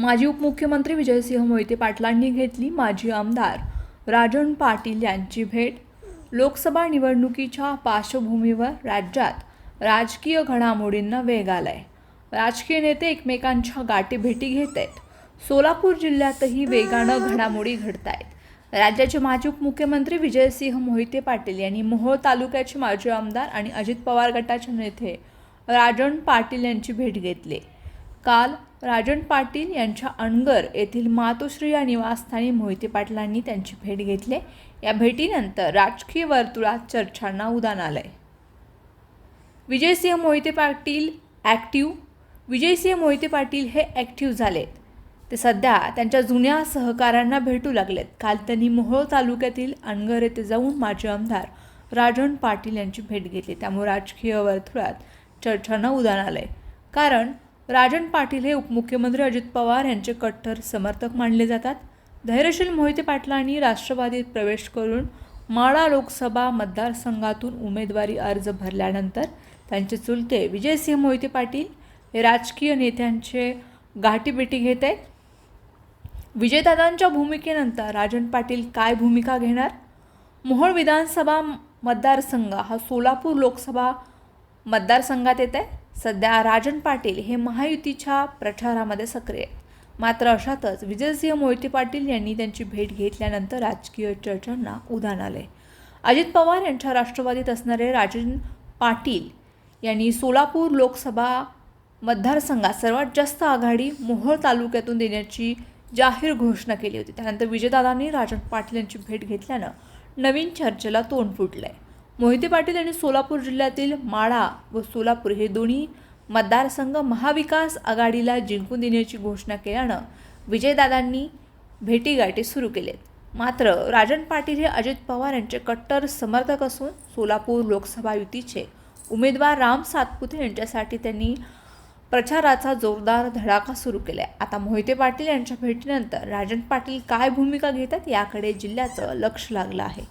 माजी उपमुख्यमंत्री विजयसिंह मोहिते पाटलांनी घेतली माजी आमदार. राजन पाटील यांची भेट लोकसभा निवडणुकीच्या पार्श्वभूमीवर राज्यात राजकीय घडामोडींना वेग आलाय. राजकीय नेते एकमेकांच्या गाठीभेटी घेत आहेत सोलापूर जिल्ह्यातही वेगानं घडामोडी घडत आहेत राज्याचे माजी उपमुख्यमंत्री विजयसिंह मोहिते पाटील यांनी मोहोळ तालुक्याचे माजी आमदार आणि अजित पवार गटाचे नेते राजन पाटील यांची भेट घेतली. काल राजन पाटील यांच्या अणगर येथील मातोश्री या निवासस्थानी मोहिते पाटलांनी त्यांची भेट घेतली. या भेटीनंतर राजकीय वर्तुळात चर्चांना उदान आलंय. विजयसिंह मोहिते पाटील ॲक्टिव्ह विजयसिंह मोहिते पाटील हे ॲक्टिव्ह झालेत. ते सध्या त्यांच्या जुन्या सहकाऱ्यांना भेटू लागलेत. काल त्यांनी मोहोळ तालुक्यातील अणगर येथे जाऊन माजी आमदार राजन पाटील यांची भेट घेतली. त्यामुळे राजकीय वर्तुळात चर्चांना उदान आलंय. कारण राजन पाटील हे उपमुख्यमंत्री अजित पवार यांचे कट्टर समर्थक मानले जातात. धैर्यशील मोहिते पाटलांनी राष्ट्रवादीत प्रवेश करून माळा लोकसभा मतदारसंघातून उमेदवारी अर्ज भरल्यानंतर त्यांचे चुलते विजयसिंह मोहिते पाटील हे राजकीय नेत्यांचे गाठीबेटी घेत आहेत. विजयदादांच्या भूमिकेनंतर राजन पाटील काय भूमिका घेणार? मोहोळ विधानसभा मतदारसंघ हा सोलापूर लोकसभा मतदारसंघात येत आहे. सध्या राजन पाटील हे महायुतीच्या प्रचारामध्ये सक्रिय आहेत. मात्र अशातच विजयसिंह मोहिते पाटील यांनी त्यांची भेट घेतल्यानंतर राजकीय चर्चांना उधाण आले अजित पवार यांच्या राष्ट्रवादीत असणारे राजन पाटील यांनी सोलापूर लोकसभा मतदारसंघात सर्वात जास्त आघाडी मोहोळ तालुक्यातून देण्याची जाहीर घोषणा केली होती. त्यानंतर विजयदादांनी राजन पाटील यांची भेट घेतल्यानं नवीन चर्चेला तोंड फुटलं आहे मोहिते पाटील यांनी सोलापूर जिल्ह्यातील माळा व सोलापूर हे दोन्ही मतदारसंघ महाविकास आघाडीला जिंकून देण्याची घोषणा केल्यानं विजयदादांनी भेटीगाठी सुरू केलेत. मात्र राजन पाटील हे अजित पवार यांचे कट्टर समर्थक असून सोलापूर लोकसभा युतीचे उमेदवार राम सातपुते यांच्यासाठी त्यांनी प्रचाराचा जोरदार धडाका सुरू केला आता मोहिते पाटील यांच्या भेटीनंतर राजन पाटील काय भूमिका घेतात याकडे जिल्ह्याचं लक्ष लागलं आहे.